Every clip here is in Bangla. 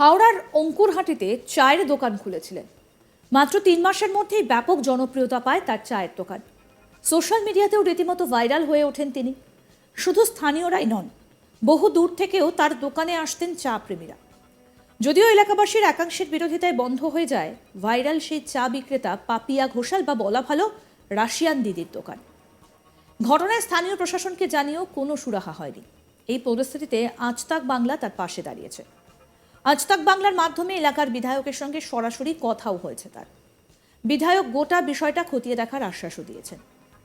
হাওড়ার অঙ্কুরহাটিতে চায়ের দোকান খুলেছিলেন। মাত্র তিন মাসের মধ্যেই ব্যাপক জনপ্রিয়তা পায় তার চায়ের দোকান। সোশ্যাল মিডিয়াতেও রীতিমতো ভাইরাল হয়ে ওঠেন তিনি। শুধু স্থানীয়রাই নন, বহু দূর থেকেও তার দোকানে আসতেন চা প্রেমীরা যদিও এলাকাবাসীর একাংশের বিরোধিতায় বন্ধ হয়ে যায়, ভাইরাল সেই চা বিক্রেতা পাপিয়া ঘোষাল বা বলা ভালো, রাশিয়ান দিদির দোকান। ঘটনায় স্থানীয় প্রশাসনকে জানিয়েও কোনো সুরাহা হয়নি। এই পরিস্থিতিতে আজতাক বাংলা তার পাশে দাঁড়িয়েছে। আজতাক বাংলার মাধ্যমে এলাকার বিধায়কের সঙ্গে সরাসরি কথাও হয়েছে তার। বিধায়ক গোটা বিষয়টা খতিয়ে দেখার আশ্বাসও দিয়েছেন।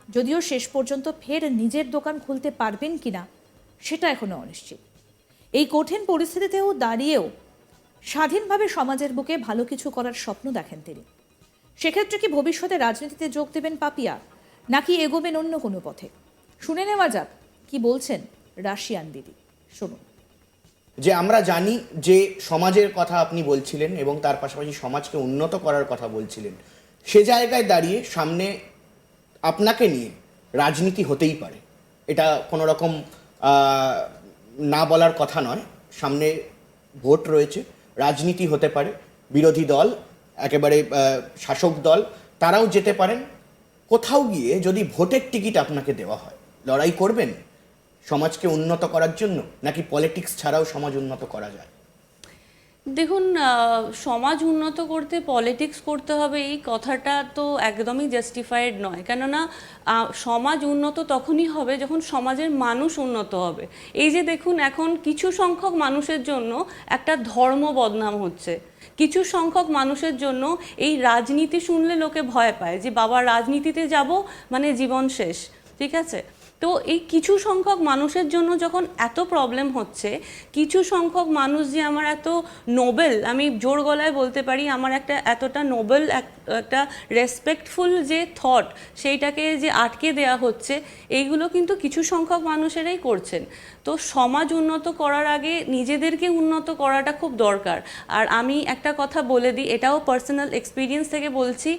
যদিও শেষ পর্যন্ত ফের নিজের দোকান খুলতে পারবেন কিনা সেটা এখনও অনিশ্চিত। এই কঠিন পরিস্থিতিতেও দাঁড়িয়েও স্বাধীনভাবে সমাজের বুকে ভালো কিছু করার স্বপ্ন দেখেন তিনি। সেক্ষেত্রে কি ভবিষ্যতে রাজনীতিতে যোগ দেবেন পাপিয়া, নাকি এগোবেন অন্য কোনো পথে? শুনে নেওয়া যাক, কি বলছেন রাশিয়ান দিদি। শুনুন। যে আমরা জানি যে সমাজের কথা আপনি বলছিলেন এবং তার পাশাপাশি সমাজকে উন্নত করার কথা বলছিলেন। সে জায়গায় দাঁড়িয়ে সামনে আপনাকে নিয়ে রাজনীতি হতেই পারে। এটা কোনো রকম না বলার কথা নয়। সামনে ভোট রয়েছে, রাজনীতি হতে পারে, বিরোধী দল, একেবারে শাসক দল, তারাও যেতে পারেন। কোথাও গিয়ে যদি ভোটের টিকিট আপনাকে দেওয়া হয়, লড়াই করবেন? সমাজকে উন্নত করার জন্য নাকি পলিটিক্স ছাড়াও সমাজ উন্নত করা যায়? দেখুন সমাজ উন্নত করতে পলিটিক্স করতে হবে এই কথাটা তো একদমই জাস্টিফাইড নয়। কেননা সমাজ উন্নত তখনই হবে যখন সমাজের মানুষ উন্নত হবে। এই যে দেখুন, এখন কিছু সংখ্যক মানুষের জন্য একটা ধর্ম বদনাম হচ্ছে। কিছু সংখ্যক মানুষের জন্য এই রাজনীতি শুনলে লোকে ভয় পায় যে, বাবা, রাজনীতিতে যাব মানে জীবন শেষ। ঠিক আছে? তো এই কিছু সংখ্যক মানুষের জন্য যখন এত প্রবলেম হচ্ছে, কিছু সংখ্যক মানুষ যে আমার এত নোবেল আমি জোর গলায় বলতে পারি, আমার একটা এতটা নোবেল একটা রেসপেক্টফুল যে থট সেইটাকে যে আটকে দেয়া হচ্ছে, এইগুলো কিন্তু কিছু সংখ্যক মানুষেরাই করছেন। তো সমাজ উন্নত করার আগে নিজেদেরকে উন্নত করাটা খুব দরকার। আর আমি একটা কথা বলে দিই, এটাও পার্সোনাল এক্সপিরিয়েন্স থেকে বলছি,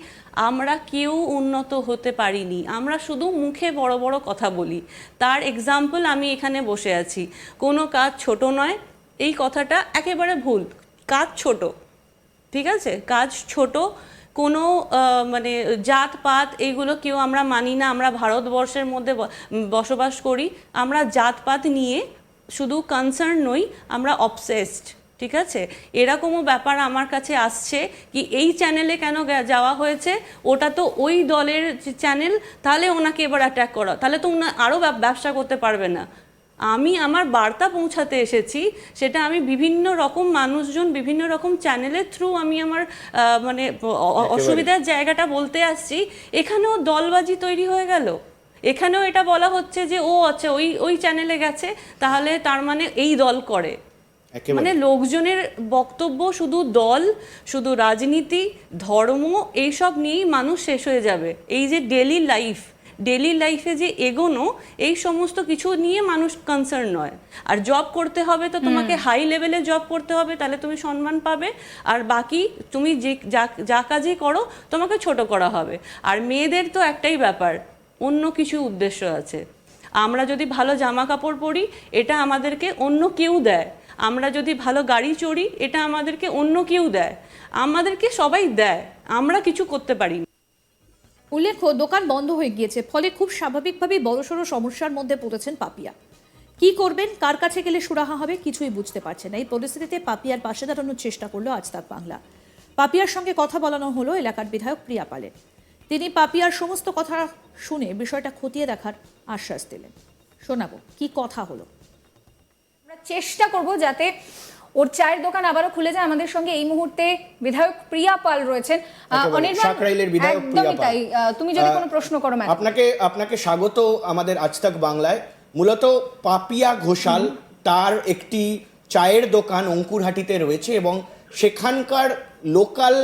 আমরা কেউ উন্নত হতে পারিনি। আমরা শুধু মুখে বড় বড় কথা বলি। তার এক্সাম্পল আমি এখানে বসে আছি। কোনো কাজ ছোট নয়, এই কথাটা একেবারে ভুল। কাজ ছোট, ঠিক আছে? কাজ ছোট কোনো মানে জাতপাত এইগুলো কেউ আমরা মানি না। আমরা ভারতবর্ষের মধ্যে বসবাস করি। আমরা জাতপাত নিয়ে শুধু কনসার্ন নই, আমরা অবসেসড ঠিক আছে? এরকমও ব্যাপার আমার কাছে আসছে কি এই চ্যানেলে কেন যাওয়া হয়েছে? ওটা তো ওই দলের চ্যানেল, তাহলে ওনাকে এবার অ্যাটাক করা। তাহলে তো উনি আরও ব্যবসা করতে পারবে না। আমি আমার বার্তা পৌঁছাতে এসেছি সেটা আমি বিভিন্ন রকম মানুষজন বিভিন্ন রকম চ্যানেলের থ্রু আমি আমার মানে অসুবিধার জায়গাটা বলতে আসছি। এখানেও দলবাজি তৈরি হয়ে গেল। এখানেও এটা বলা হচ্ছে যে ও আচ্ছা ওই ওই চ্যানেলে গেছে তাহলে তার মানে এই দল করে। মানে লোকজনের বক্তব্য শুধু দল শুধু রাজনীতি ধর্ম এইসব নিয়েই মানুষ শেষ হয়ে যাবে। এই যে ডেলি লাইফ ডেলি লাইফে যে এগোনো এই সমস্ত কিছু নিয়ে মানুষ কনসার্ন নয়। আর জব করতে হবে তো তোমাকে হাই লেভেলে জব করতে হবে তাহলে তুমি সম্মান পাবে। আর বাকি তুমি যে যা- যা কাজই করো তোমাকে ছোট করা হবে। আর মেয়েদের তো একটাই ব্যাপার অন্য কিছু উদ্দেশ্য আছে। আমরা যদি ভালো জামা কাপড় পরি এটা আমাদেরকে অন্য কেউ দেয়। আমরা যদি ভালো গাড়ি চড়ি এটা আমাদেরকে অন্য কেউ দেয়। আমাদেরকে সবাই দেয়। আমরা কিছু করতে পারি না। উল্লেখ্য, দোকান বন্ধ হয়ে গিয়েছে, ফলে খুব স্বাভাবিকভাবেই বড়সড় সমস্যার মধ্যে পড়েছেন পাপিয়া। কি করবেন, কার কাছে গেলে সুরাহা হবে, কিছুই বুঝতে পারছেন না। এই পরিস্থিতিতে পাপিয়ার পাশে দাঁড়ানোর চেষ্টা করল আজ তাক বাংলা। পাপিয়ার সঙ্গে কথা বলানো হলো এলাকার বিধায়ক প্রিয়া পালের। তিনি পাপিয়ার সমস্ত কথা শুনে বিষয়টা খতিয়ে দেখার আশ্বাস দিলেন। শোনাবো, কি কথা হলো? আমরা চেষ্টা করব যাতে ওর চায়ের দোকান আবারও খুলে যায়। আমাদের সঙ্গে এই মুহূর্তে বিধায়ক প্রিয়া পাল রয়েছেন। অনির্বাণ, বিধায়ক প্রিয়া পাল। তুমি যদি কোনো প্রশ্ন করো আপনাকে আপনাকে স্বাগত আমাদের আজতাক বাংলায়। মূলত পাপিয়া ঘোষাল তার একটি চায়ের দোকান অঙ্কুরহাটিতে রয়েছে এবং সেখানকার লোকাল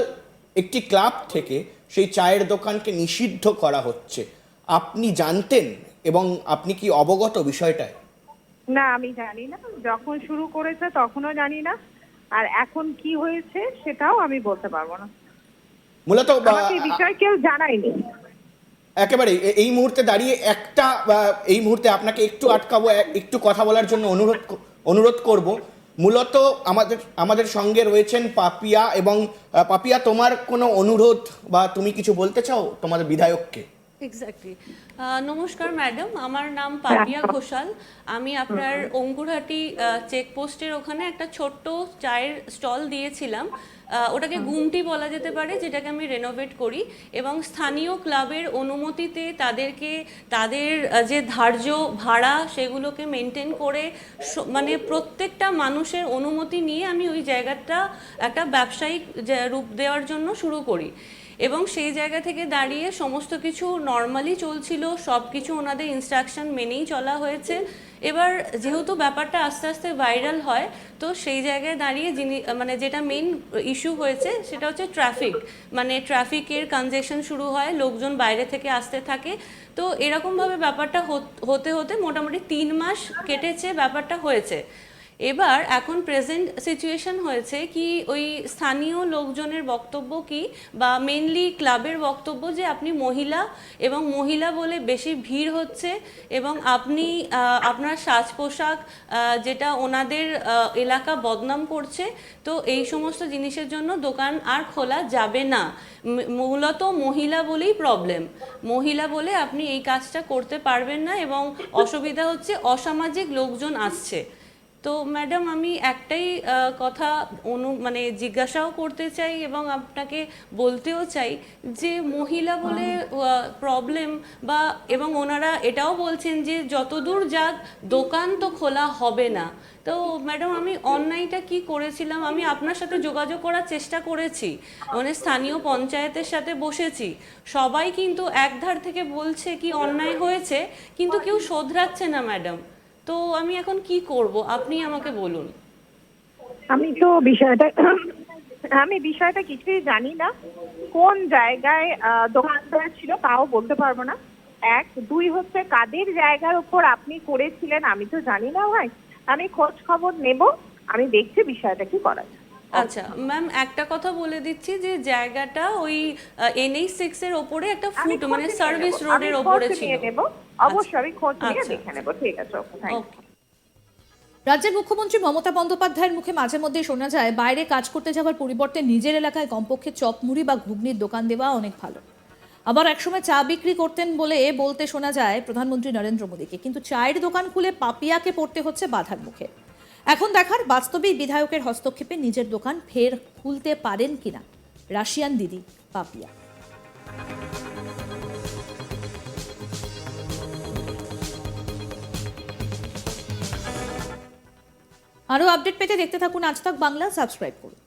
একটি ক্লাব থেকে সেই চায়ের দোকানকে নিষিদ্ধ করা হচ্ছে। আপনি জানতেন এবং আপনি কি অবগত বিষয়টায়? না আমি জানি না। যখন শুরু করেছে তখনও জানি না। আর এখন কি হয়েছে সেটাও আমি বলতে পারব না। মূলত বা- আমাকে এই বিষয়ে কেউ জানায়নি। একেবারে এই মুহূর্তে দাঁড়িয়ে একটা এই মুহূর্তে আপনাকে একটু আটকাবো একটু কথা বলার জন্য অনুরোধ অনুরোধ করব। মূলত আমাদের আমাদের সঙ্গে রয়েছেন পাপিয়া এবং পাপিয়া তোমার কোনো অনুরোধ বা তুমি কিছু বলতে চাও তোমাদের বিধায়ককে? এক্স্যাক্টলি নমস্কার ম্যাডাম আমার নাম পাপিয়া ঘোষাল। আমি আপনার অঙ্গুরহাটি চেকপোস্টের ওখানে একটা ছোট্ট চায়ের স্টল দিয়েছিলাম। ওটাকে গুমটি বলা যেতে পারে যেটাকে আমি রেনোভেট করি। এবং স্থানীয় ক্লাবের অনুমতিতে তাদেরকে তাদের যে ধার্য ভাড়া সেগুলোকে মেনটেন করে মানে প্রত্যেকটা মানুষের অনুমতি নিয়ে আমি ওই জায়গাটা একটা ব্যবসায়িক রূপ দেওয়ার জন্য শুরু করি। এবং সেই জায়গা থেকে দাঁড়িয়ে সমস্ত কিছু নর্মালি চলছিল সব কিছু ওনাদের ইনস্ট্রাকশন মেনেই চলা হয়েছে। এবার যেহেতু ব্যাপারটা আস্তে আস্তে ভাইরাল হয়, তো সেই জায়গায় দাঁড়িয়ে যিনি মানে যেটা মেইন ইস্যু হয়েছে, সেটা হচ্ছে ট্রাফিক মানে ট্রাফিকের কনজেশন শুরু হয়, লোকজন বাইরে থেকে আসতে থাকে। তো এরকমভাবে ব্যাপারটা হতে হতে মোটামুটি তিন মাস কেটেছে ব্যাপারটা হয়েছে। এবার এখন প্রেজেন্ট সিচুয়েশন হয়েছে কি ওই স্থানীয় লোকজনের বক্তব্য কি? বা মেনলি ক্লাবের বক্তব্য যে আপনি মহিলা এবং মহিলা বলে বেশি ভিড় হচ্ছে এবং আপনি আপনার সাজ পোশাক যেটা ওনাদের এলাকা বদনাম করছে, তো এই সমস্ত জিনিসের জন্য দোকান আর খোলা যাবে না। মূলত মহিলা বলেই প্রবলেম মহিলা বলে আপনি এই কাজটা করতে পারবেন না এবং অসুবিধা হচ্ছে অসামাজিক লোকজন আসছে। তো ম্যাডাম আমি একটাই কথা অনু মানে জিজ্ঞাসাও করতে চাই এবং আপনাকে বলতেও চাই যে মহিলা বলে প্রবলেম বা এবং ওনারা এটাও বলছেন যে যতদূর যাক দোকান তো খোলা হবে না। তো ম্যাডাম আমি অন্যায়টা কি করেছিলাম? আমি আপনার সাথে যোগাযোগ করার চেষ্টা করেছি। মানে স্থানীয় পঞ্চায়েতের সাথে বসেছি। সবাই কিন্তু একধার থেকে বলছে কি অন্যায় হয়েছে কিন্তু কেউ শোধরাচ্ছে না ম্যাডাম। তো আমি এখন কি করব? আপনি আমাকে বলুন। আমি তো বিষয়টা, আমি বিষয়টা কিছুই জানি না। কোন জায়গায় দোকানদার ছিল তাও বলতে পারব না। এক, দুই হচ্ছে কাদের জায়গার উপর আপনি করেছিলেন আমি তো জানি না ভাই। আমি খোঁজ খবর নেব, আমি দেখছি বিষয়টা কি করা যায়। আচ্ছা ম্যাম একটা কথা বলে দিচ্ছি যে জায়গাটা ওই এনএইচ সিক্স এর ওপরে একটা ফুট মানে সার্ভিস। রোডের আমি ওপরে ছিল অবশ্যই আমি খোঁজ নিয়ে আচ্ছা। দেখে নেব ঠিক আছে ওকে রাজ্যের মুখ্যমন্ত্রী মমতা বন্দ্যোপাধ্যায়ের মুখে মাঝে মধ্যে শোনা যায় বাইরে কাজ করতে যাওয়ার পরিবর্তে নিজের এলাকায় কমপক্ষে চপ মুড়ি বা ঘুগনির দোকান দেওয়া অনেক ভালো আবার একসময় চা বিক্রি করতেন বলে বলতে শোনা যায় প্রধানমন্ত্রী নরেন্দ্র মোদীকে কিন্তু চায়ের দোকান খুলে পাপিয়াকে পড়তে হচ্ছে বাধার মুখে এখন দেখার বাস্তবেই বিধায়কের হস্তক্ষেপে নিজের দোকান ফের খুলতে পারেন কিনা? রাশিয়ান দিদি, পাপিয়া। আরও আপডেট পেতে দেখতে থাকুন আজ তাক বাংলা, সাবস্ক্রাইব করুন।